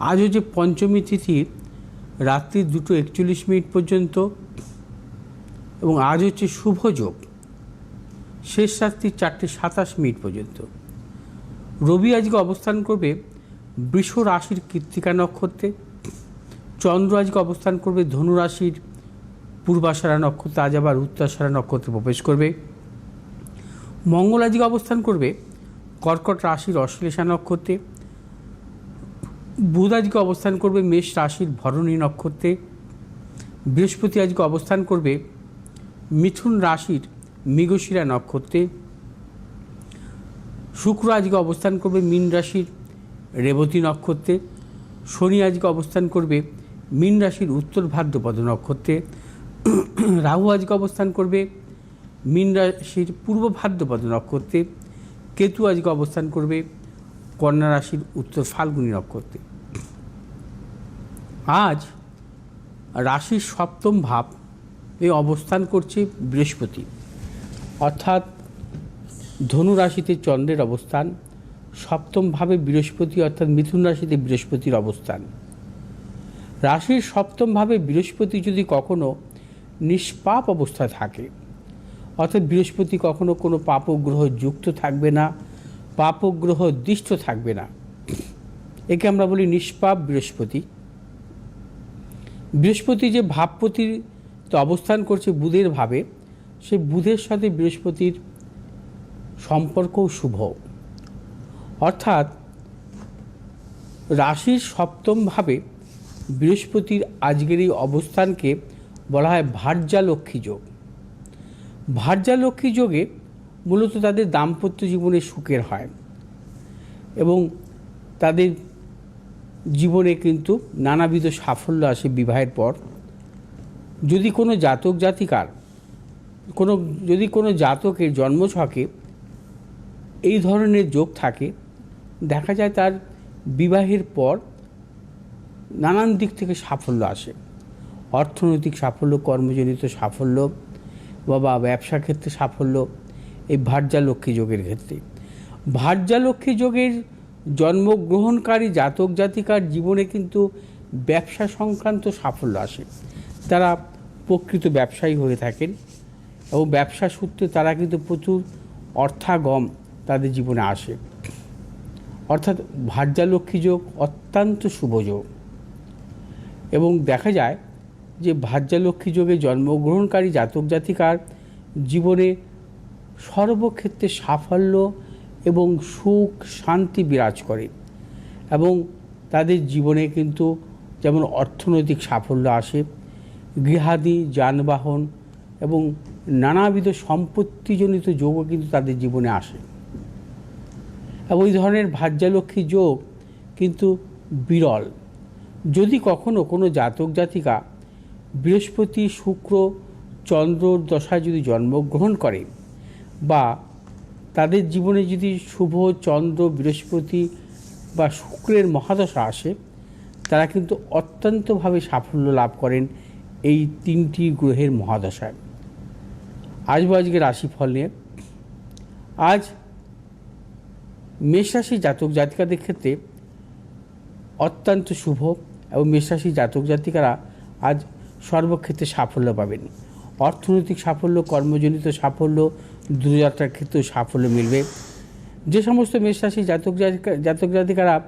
আজ হচ্ছে পঞ্চমী তিথি, রাত্রি দুটো একচল্লিশ মিনিট পর্যন্ত এবং আজ হচ্ছে শুভ যোগ, শেষ রাত্রি চারটে সাতাশ মিনিট পর্যন্ত। রবি আজকে অবস্থান করবে বৃষ রাশির কৃত্তিকা নক্ষত্রে, চন্দ্র আজকে অবস্থান করবে ধনু রাশির পূর্বাশারা নক্ষত্রে, আজ আবার উত্তরাশারা নক্ষত্রে প্রবেশ করবে। মঙ্গল আজকে অবস্থান করবে কর্কট রাশির অশ্লেষা নক্ষত্রে বুধ আজকে অবস্থান করবে মেষ রাশির ভরণী নক্ষত্রে। বৃহস্পতি আজকে অবস্থান করবে মিথুন রাশির মৃগশিরা নক্ষত্রে। শুক্র আজকে অবস্থান করবে মীন রাশির রেবতী নক্ষত্রে। শনি আজকে অবস্থান করবে মীন রাশির উত্তর ভাদ্রপদ নক্ষত্রে। রাহু আজকে অবস্থান করবে মীন রাশির পূর্ব ভাদ্রপদ নক্ষত্রে। কেতু আজকে অবস্থান করবে কন্যা রাশির উত্তর ফাল্গুনী নক্ষত্রে। আজ রাশির সপ্তম ভাব এ অবস্থান করছে বৃহস্পতি। অর্থাৎ ধনু রাশিতে চন্দ্রের অবস্থান, সপ্তম ভাবে বৃহস্পতি অর্থাৎ মিথুন রাশিতে বৃহস্পতির অবস্থান। রাশির সপ্তম ভাবে বৃহস্পতি যদি কখনো নিষ্পাপ অবস্থায় থাকে, অর্থাৎ বৃহস্পতি কখনো কোনো পাপগ্রহ যুক্ত থাকবে না, পাপগ্রহ দৃষ্ট থাকবে না, একে আমরা বলি নিষ্পাপ বৃহস্পতি। বৃহস্পতি যে ভাবপতির অবস্থান করছে বুধের ভাবে, সে বুধের সাথে বৃহস্পতির সম্পর্কও শুভ। অর্থাৎ রাশির সপ্তম ভাবে বৃহস্পতির আজকের এই অবস্থানকে বলা হয় ভার্যালক্ষ্মী যোগ। ভার্যা লক্ষ্মী যোগে মূলত তাদের দাম্পত্য জীবনে সুখের হয় এবং তাদের জীবনে কিন্তু নানাবিধ সাফল্য আসে বিবাহের পর। যদি কোনো জাতক জাতিকার, কোনো, যদি কোনো জাতকের জন্মছকে এই ধরনের যোগ থাকে, দেখা যায় তার বিবাহের পর নানান দিক থেকে সাফল্য আসে। অর্থনৈতিক সাফল্য, কর্মজনিত সাফল্য বা ব্যবসা ক্ষেত্রে সাফল্য, এই ভার্যা লক্ষ্মী যোগের ক্ষেত্রে। ভার্যা লক্ষ্মী যোগের জন্মগ্রহণকারী জাতক জাতিকার জীবনে কিন্তু ব্যবসা সংক্রান্ত সাফল্য আসে। তারা প্রকৃত ব্যবসায়ী হয়ে থাকেন এবং ব্যবসা সূত্রে তারা কিন্তু প্রচুর অর্থাগম তাদের জীবনে আসে। অর্থাৎ ভার্যা লক্ষ্মী যোগ অত্যন্ত শুভ যোগ। এবং দেখা যায় যে ভার্যা লক্ষ্মী যোগে জন্মগ্রহণকারী জাতক জাতিকার জীবনে সর্বক্ষেত্রে সাফল্য এবং সুখ, শান্তি বিরাজ করে এবং তাদের জীবনে কিন্তু যেমন অর্থনৈতিক সাফল্য আসে, গৃহাদি, যানবাহন এবং নানাবিধ সম্পত্তিজনিত যোগও কিন্তু তাদের জীবনে আসে। এবং এই ধরনের ভাজ্যালক্ষ্মী যোগ কিন্তু বিরল। যদি কখনো কোনো জাতক, জাতিকা বৃহস্পতি, শুক্র চন্দ্রর দশায় যদি জন্মগ্রহণ করে বা তাদের জীবনে যদি শুভ, চন্দ্র, বৃহস্পতি বা শুক্রের মহাদশা আসে, তারা কিন্তু অত্যন্তভাবে সাফল্য লাভ করেন এই তিনটি গ্রহের মহাদশায়। আসব আজকে রাশিফল নিয়ে। আজ মেষরাশি জাতক জাতিকাদের ক্ষেত্রে অত্যন্ত শুভ এবং মেষরাশি জাতক জাতিকারা আজ সর্বক্ষেত্রে সাফল্য পাবেন। অর্থনৈতিক সাফল্য, কর্মজনিত সাফল্য দূরযাত্রার ক্ষেত্রেও সাফল্য মিলবে। যে সমস্ত মেষরাশি জাতক জাতিকা, জাতক জাতিকারা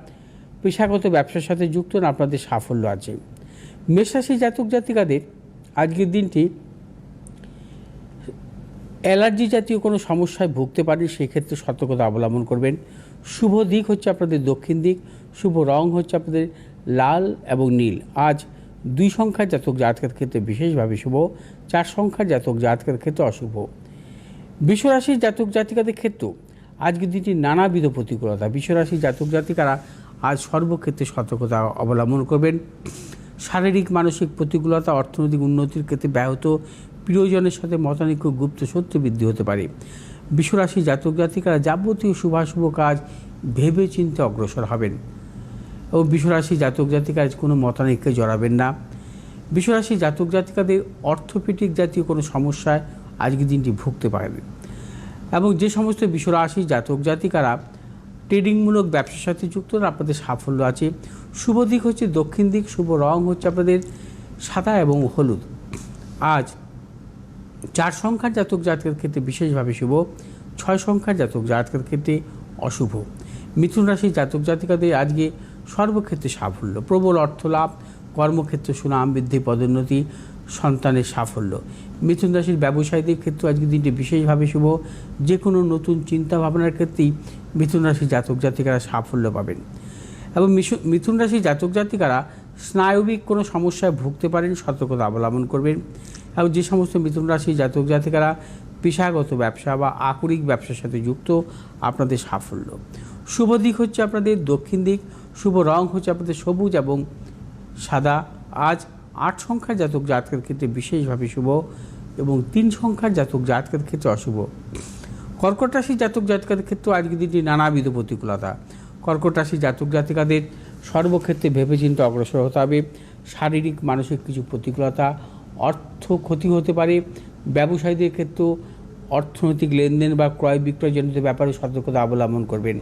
পেশাগত ব্যবসার সাথে যুক্ত না, আপনাদের সাফল্য আছে। মেষরাশি জাতক জাতিকাদের আজকের দিনটি অ্যালার্জি জাতীয় কোনো সমস্যায় ভুগতে পারেন, সেক্ষেত্রে সতর্কতা অবলম্বন করবেন। শুভ দিক হচ্ছে আপনাদের দক্ষিণ দিক, শুভ রং হচ্ছে আপনাদের লাল এবং নীল। আজ দুই সংখ্যার জাতক জাতকের ক্ষেত্রে বিশেষভাবে শুভ, চার সংখ্যার জাতক জাতকের ক্ষেত্রে অশুভ। বিশ্বরাশির জাতক জাতিকাদের ক্ষেত্রেও আজকের দিনটি নানাবিধ প্রতিকূলতা। বিশ্বরাশির জাতক জাতিকারা আজ সর্বক্ষেত্রে সতর্কতা অবলম্বন করবেন। শারীরিক, মানসিক প্রতিকূলতা, অর্থনৈতিক উন্নতির ক্ষেত্রে ব্যাহত। প্রিয়জনের সাথে মতানৈক্য, গুপ্ত সত্য বৃদ্ধি হতে পারে। বিশ্বরাশি জাতক জাতিকারা যাবতীয় শুভাশুভ কাজ ভেবে চিন্তে অগ্রসর হবেন ও বিশ্বরাশি জাতক জাতিকার কোনো মতানৈক্যে জড়াবেন না। বিশ্বরাশি জাতক জাতিকাদের অর্থোপেটিক জাতীয় কোনো সমস্যায় আজকের দিনটি ভুগতে পারবেন এবং যে সমস্ত বিশ্বরাশি জাতক জাতিকারা ট্রেডিংমূলক ব্যবসার সাথে যুক্ত আপনাদের সাফল্য আছে। শুভ দিক হচ্ছে দক্ষিণ দিক, শুভ রং হচ্ছে আপনাদের সাদা এবং হলুদ। আজ চার সংখ্যার জাতক জাতকের ক্ষেত্রে বিশেষভাবে শুভ, ছয় সংখ্যার জাতক জাতকের ক্ষেত্রে অশুভ। মিথুন রাশির জাতক জাতিকাদের আজকে সর্বক্ষেত্রে সাফল্য, প্রবল অর্থ লাভ কর্মক্ষেত্রে সুনাম বৃদ্ধি, পদোন্নতি সন্তানের সাফল্য। মিথুন রাশির ব্যবসায়ীদের ক্ষেত্রে আজকে দিনটি বিশেষভাবে শুভ। যে কোনো নতুন চিন্তা ভাবনার ক্ষেত্রেই মিথুন রাশির জাতক জাতিকারা সাফল্য পাবেন। এবং মিথুন রাশির জাতক জাতিকারা স্নায়বিক কোনো সমস্যায় ভুগতে পারেন, সতর্কতা অবলম্বন করবেন। এবং যে সমস্ত মিথুন রাশির জাতক জাতিকারা পেশাগত ব্যবসা বা আকরিক ব্যবসার সাথে যুক্ত, আপনাদের সাফল্য। শুভ দিক হচ্ছে আপনাদের দক্ষিণ দিক, শুভ রং হচ্ছে আপনাদের সবুজ এবং সাদা। আজ আট সংখ্যার জাতক জাতকের ক্ষেত্রে বিশেষভাবে শুভ এবং তিন সংখ্যার জাতক জাতকের ক্ষেত্রে অশুভ। কর্কট রাশি জাতক জাতিকাদের ক্ষেত্রে আজকের দিনটি নানাবিধ প্রতিকূলতা। কর্কট রাশি জাতক জাতিকাদের সর্বক্ষেত্রে ভেবেচিন্তে অগ্রসর হতে হবে। শারীরিক, মানসিক কিছু প্রতিকূলতা, অর্থ ক্ষতি হতে পারে। ব্যবসায়ীদের ক্ষেত্রেও অর্থনৈতিক লেনদেন বা ক্রয় বিক্রয়জনিত ব্যাপারে সতর্কতা অবলম্বন করবেন।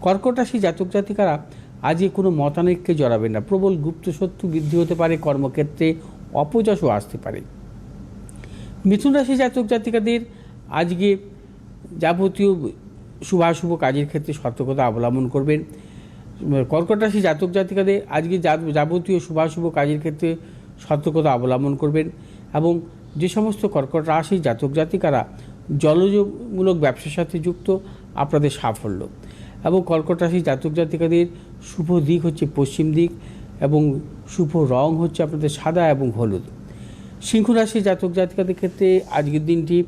কর্কট রাশি জাতক জাতিকারা আজকে কোনো মতানৈক্যে জড়াবেন না। প্রবল গুপ্ত শত্রু বৃদ্ধি হতে পারে, কর্মক্ষেত্রে অপযশও আসতে পারে। মিথুন রাশি জাতক জাতিকাদের আজকে যাবতীয় শুভাশুভ কাজের ক্ষেত্রে সতর্কতা অবলম্বন করবেন। কর্কট রাশি জাতক জাতিকাদের আজকে যাবতীয় শুভাশুভ কাজের ক্ষেত্রে সতর্কতা অবলম্বন করবেন এবং যে সমস্ত কর্কট রাশি জাতক জাতিকারা জলজমূলক ব্যবসার সাথে যুক্ত, আপনাদের সাফল্য। এবং কর্কট রাশি জাতক জাতিকাদের শুভ দিক হচ্ছে পশ্চিম দিক এবং শুভ রং হচ্ছে আপনাদের সাদা এবং হলুদ। সিংহ রাশি জাতক জাতিকাদের ক্ষেত্রে আজকের দিনটি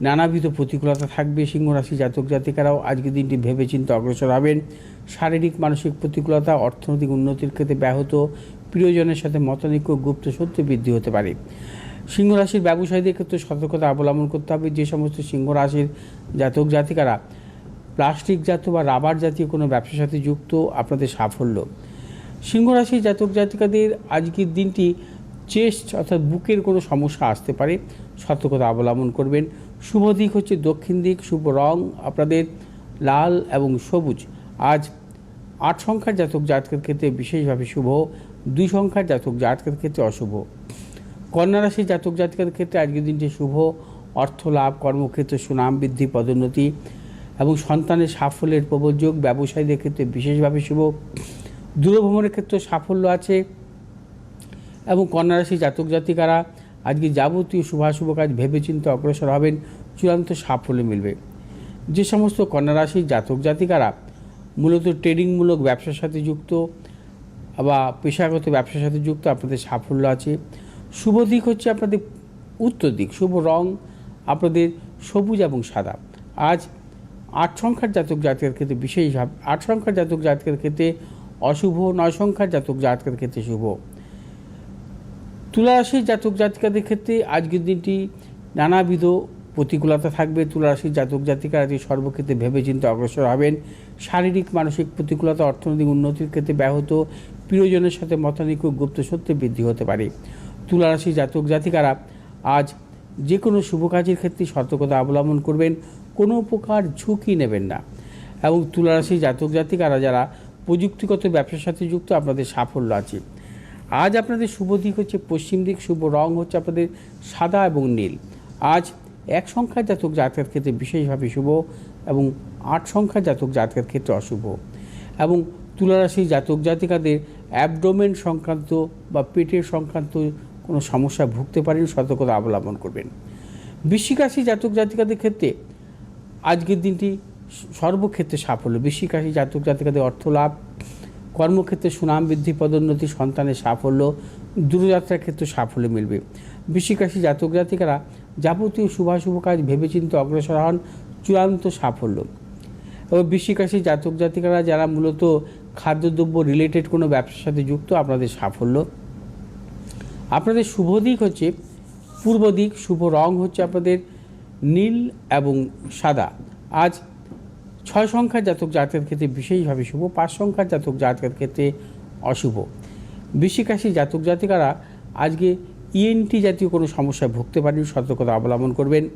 নানাবিধ প্রতিকূলতা থাকবে। সিংহ রাশি জাতক জাতিকারাও আজকের দিনটি ভেবেচিন্তে অগ্রসর হবেন। শারীরিক, মানসিক প্রতিকূলতা, অর্থনৈতিক উন্নতির ক্ষেত্রে ব্যাহত। প্রিয়জনের সাথে মতানৈক্য, গুপ্ত সত্য বৃদ্ধি হতে পারে। সিংহ রাশির ব্যবসায়ীদের ক্ষেত্রে সতর্কতা অবলম্বন করতে হবে। যে সমস্ত সিংহ রাশির জাতক জাতিকারা প্লাস্টিক জাতীয় বা রাবার জাতীয় কোনো ব্যবসার সাথে যুক্ত আপনাদের সাফল্য। সিংহ রাশির জাতক জাতিকাদের আজকের দিনটি চেস্ট অর্থাৎ বুকের কোনো সমস্যা আসতে পারে, সতর্কতা অবলম্বন করবেন। শুভ দিক হচ্ছে দক্ষিণ দিক, শুভ রং আপনাদের লাল এবং সবুজ। আজ আট সংখ্যার জাতক জাতকের ক্ষেত্রে বিশেষভাবে শুভ, দুই সংখ্যার জাতক জাতকের ক্ষেত্রে অশুভ। কন্যা রাশির জাতক জাতিকাদের ক্ষেত্রে আজকের দিনটি শুভ অর্থ লাভ কর্মক্ষেত্রে সুনাম বৃদ্ধি, পদোন্নতি এবং সন্তানের সাফল্যের প্রবযোগ ব্যবসায়ীদের ক্ষেত্রে বিশেষভাবে শুভ। দূরভ্রমণের ক্ষেত্রে সাফল্য আছে। এবং কন্যা রাশি জাতক জাতিকারা আজকে যাবতীয় শুভাশুভ কাজ ভেবেচিন্তে অগ্রসর হবেন। চূড়ান্ত সাফল্য মিলবে। যে সমস্ত কন্যা রাশির জাতক জাতিকারা মূলত ট্রেডিংমূলক ব্যবসার সাথে যুক্ত বা পেশাগত ব্যবসার সাথে যুক্ত আপনাদের সাফল্য আছে। শুভ দিক হচ্ছে আপনাদের উত্তর দিক। শুভ রং আপনাদের সবুজ এবং সাদা। আজ আট সংখ্যার জাতক জাতকের ক্ষেত্রে বিশেষভাবে আট সংখ্যার জাতক জাতকের ক্ষেত্রে অশুভ, নয় সংখ্যার জাতক জাতকের ক্ষেত্রে শুভ। তুলারাশির জাতক জাতিকাদের ক্ষেত্রে আজকের দিনটি নানাবিধ প্রতিকূলতা থাকবে। তুলারাশির জাতক জাতিকারা আজকে সর্বক্ষেত্রে ভেবেচিন্তে অগ্রসর হবেন, শারীরিক, মানসিক প্রতিকূলতা, অর্থনৈতিক উন্নতির ক্ষেত্রে ব্যাহত, প্রিয়জনের সাথে মতানৈক্য, গুপ্ত সত্যে বৃদ্ধি হতে পারে। তুলা রাশির জাতক জাতিকারা আজ যে কোনো শুভ কাজের ক্ষেত্রে সতর্কতা অবলম্বন করবেন। কোনো প্রকার ঝুঁকি নেবেন না। এবং তুলারাশি জাতক জাতিকারা যারা প্রযুক্তিগত ব্যবসার সাথে যুক্ত, আপনাদের সাফল্য আছে। আজ আপনাদের শুভ দিক হচ্ছে পশ্চিম দিক, শুভ রং হচ্ছে আপনাদের সাদা এবং নীল। আজ এক সংখ্যার জাতক জাতকের ক্ষেত্রে বিশেষভাবে শুভ এবং আট সংখ্যার জাতক জাতকের ক্ষেত্রে অশুভ। এবং তুলারাশি জাতক জাতিকাদের অ্যাবডোমেন সংক্রান্ত বা পেটের সংক্রান্ত কোনো সমস্যা ভুগতে পারেন, সতর্কতা অবলম্বন করবেন। বৃশ্চিক রাশি জাতক জাতিকাদের ক্ষেত্রে আজকের দিনটি সর্বক্ষেত্রে সাফল্য। বৃশ্চিক রাশি জাতক জাতিকাদের অর্থ লাভ, কর্মক্ষেত্রে সুনাম বৃদ্ধি, পদোন্নতি, সন্তানের সাফল্য, দূরযাত্রার ক্ষেত্রে সাফল্য মিলবে। বৃশ্চিক রাশি জাতক জাতিকারা যাবতীয় শুভাশুভ কাজ ভেবেচিন্তে অগ্রসর হন, চূড়ান্ত সাফল্য। এবং বৃশ্চিক জাতক জাতিকারা যারা মূলত খাদ্যদ্রব্য রিলেটেড কোনো ব্যবসার সাথে যুক্ত, আপনাদের সাফল্য। আপনাদের শুভ দিক হচ্ছে, পূর্ব দিক, শুভ রং হচ্ছে আপনাদের নীল এবং সাদা। আজ ছয় সংখ্যার জাতক জাতকের ক্ষেত্রে বিশেষভাবে শুভ, পাঁচ সংখ্যার জাতক জাতকের ক্ষেত্রে অশুভ। বৃশ্চিক রাশি জাতক জাতিকারা আজকে ইএনটি জাতীয় কোনো সমস্যায় ভুগতে পারেন, সতর্কতা অবলম্বন করবেন।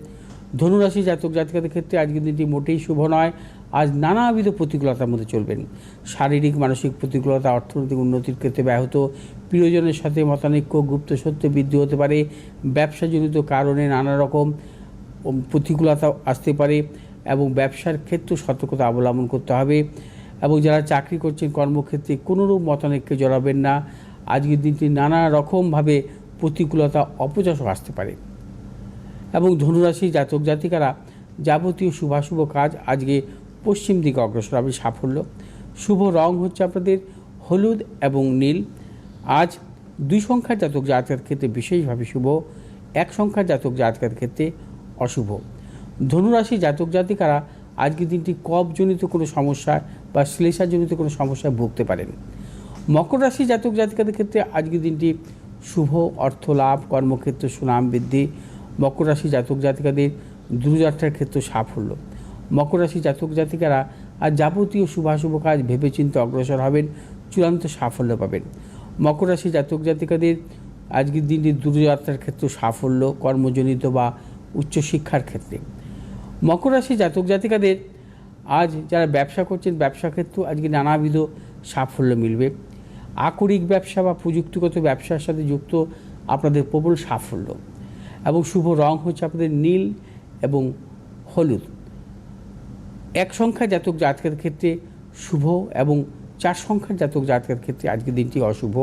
ধনুরাশি জাতক জাতিকাদের ক্ষেত্রে আজকের দিনটি মোটেই শুভ নয়, আজ নানাবিধ প্রতিকূলতার মধ্যে চলবেন। শারীরিক, মানসিক প্রতিকূলতা, অর্থনৈতিক উন্নতির ক্ষেত্রে ব্যাহত। প্রিয়জনের সাথে মতানৈক্য, গুপ্ত সত্য বৃদ্ধি হতে পারে। ব্যবসাজনিত কারণে নানা রকম প্রতিকূলতা আসতে পারে এবং ব্যবসার ক্ষেত্রে সতর্কতা অবলম্বন করতে হবে এবং যারা চাকরি করছেন কর্মক্ষেত্রে কোনোরূপ মতানৈক্যে জড়াবেন না। আজকের দিনটি নানা রকমভাবে প্রতিকূলতা অপযশ আসতে পারে। এবং ধনুরাশি জাতক জাতিকারা যাবতীয় শুভাশুভ কাজ আজকে পশ্চিম দিকে অগ্রসর হবে সাফল্য। শুভ রং হচ্ছে আপনাদের হলুদ এবং নীল। আজ দুই সংখ্যার জাতক জাতকের ক্ষেত্রে বিশেষভাবে শুভ। এক সংখ্যার জাতক জাতকের ক্ষেত্রে অশুভ। ধনুরাশি জাতক জাতিকারা আজকের দিনটি কফজনিত কোনো সমস্যা বা শ্লেষাজনিত কোনো সমস্যায় ভুগতে পারেন। মকর রাশি জাতক জাতিকাদের ক্ষেত্রে আজকের দিনটি শুভ অর্থ লাভ, কর্মক্ষেত্রে সুনাম বৃদ্ধি, মকর রাশি জাতক জাতিকাদের দূরযাত্রার ক্ষেত্রে সাফল্য। মকর রাশি জাতক জাতিকারা আর যাবতীয় শুভাশুভ কাজ ভেবেচিন্তে অগ্রসর হবেন, চূড়ান্ত সাফল্য পাবেন। মকর রাশি জাতক জাতিকাদের আজকের দিনটি দূরযাত্রার ক্ষেত্রে সাফল্য, কর্মজনিত বা উচ্চশিক্ষার ক্ষেত্রে। মকর রাশি জাতক জাতিকাদের আজ যারা ব্যবসা করছেন, ব্যবসা ক্ষেত্রেও আজকে নানাবিধ সাফল্য মিলবে। আকরিক ব্যবসা বা প্রযুক্তিগত ব্যবসার সাথে যুক্ত আপনাদের প্রবল সাফল্য এবং শুভ রং হচ্ছে আপনাদের নীল এবং হলুদ। এক সংখ্যা জাতক জাতকের ক্ষেত্রে শুভ এবং চার সংখ্যার জাতক জাতকের ক্ষেত্রে আজকের দিনটি অশুভ।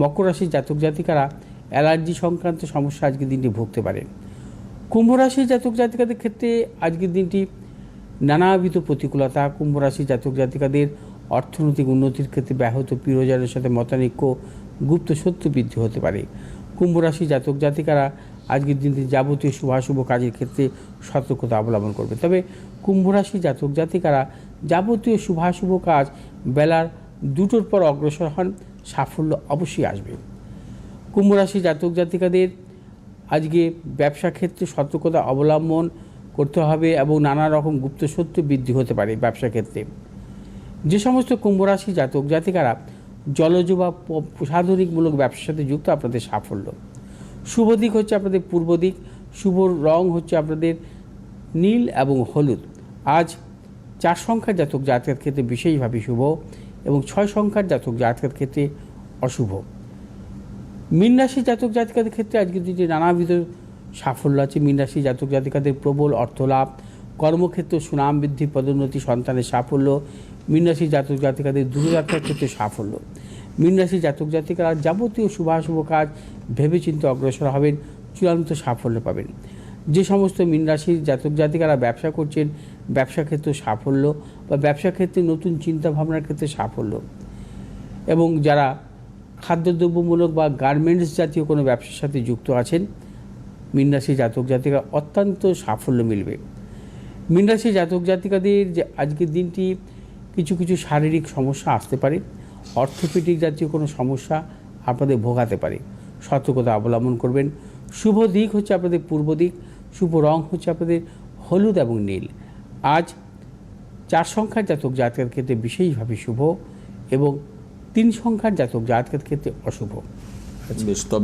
মকর রাশির জাতক জাতিকারা অ্যালার্জি সংক্রান্ত সমস্যা আজকের দিনটি ভুগতে পারেন। কুম্ভ রাশির জাতক জাতিকাদের ক্ষেত্রে আজকের দিনটি নানাবিধ প্রতিকূলতা। কুম্ভ রাশির জাতক জাতিকাদের অর্থনৈতিক উন্নতির ক্ষেত্রে ব্যাহত প্রিয়জনের সাথে মতানৈক্য গুপ্ত সত্য বৃদ্ধি হতে পারে। কুম্ভ রাশি জাতক জাতিকারা আজকের দিনটি যাবতীয় শুভাশুভ কাজের ক্ষেত্রে সতর্কতা অবলম্বন করবে। তবে কুম্ভ রাশি জাতক জাতিকারা যাবতীয় শুভাশুভ কাজ বেলার দুটোর পর অগ্রসর হন, সাফল্য অবশ্যই আসবে। কুম্ভ রাশি জাতক জাতিকাদের আজকে ব্যবসা ক্ষেত্রে সতর্কতা অবলম্বন করতে হবে এবং নানা রকম গুপ্ত সত্য বৃদ্ধি হতে পারে ব্যবসা ক্ষেত্রে। যে সমস্ত কুম্ভ রাশি জাতক জাতিকারা জলজ বা প্রসাধনিকমূলক ব্যবসার সাথে যুক্ত, আপনাদের সাফল্য। শুভ দিক হচ্ছে আপনাদের পূর্ব দিক, শুভ রং হচ্ছে আপনাদের নীল এবং হলুদ। আজ চার সংখ্যার জাতক জাতকের ক্ষেত্রে বিশেষভাবে শুভ এবং ছয় সংখ্যার জাতক জাতকের ক্ষেত্রে অশুভ। মীন রাশি জাতক জাতিকাদের ক্ষেত্রে আজকের দিনে নানাবিধ সাফল্য আছে, মীন রাশি জাতক জাতিকাদের প্রবল অর্থলাভ, কর্মক্ষেত্রে সুনাম বৃদ্ধি, পদোন্নতি, সন্তানের সাফল্য, মীন রাশি জাতক জাতিকাদের দূরযাত্রার ক্ষেত্রে সাফল্য। মীন রাশি জাতক জাতিকারা যাবতীয় শুভাশুভ কাজ ভেবেচিন্তে অগ্রসর হবেন, চূড়ান্ত সাফল্য পাবেন। যে সমস্ত মীন রাশির জাতক জাতিকারা ব্যবসা করছেন, ব্যবসা ক্ষেত্রে সাফল্য বা ব্যবসা ক্ষেত্রে নতুন চিন্তা ভাবনার ক্ষেত্রে সাফল্য। এবং যারা খাদ্যদ্রব্যমূলক বা গার্মেন্টস জাতীয় কোনো ব্যবসার সাথে যুক্ত আছেন মীনরাশি জাতক জাতিকা অত্যন্ত সাফল্য মিলবে। মীনরাশি জাতক জাতিকাদের যে আজকের দিনটি কিছু কিছু শারীরিক সমস্যা আসতে পারে, অর্থোপেডিক জাতীয় কোনো সমস্যা আপনাদের ভোগাতে পারে। সতর্কতা অবলম্বন করবেন। শুভ দিক হচ্ছে আপনাদের পূর্ব দিক, শুভ রং হচ্ছে আপনাদের হলুদ এবং নীল। আজ চার সংখ্যার জাতক জাতকের ক্ষেত্রে বিশেষভাবে শুভ এবং তিন সংখ্যার জাতক জাতকের ক্ষেত্রে অশুভ। বেশ তবে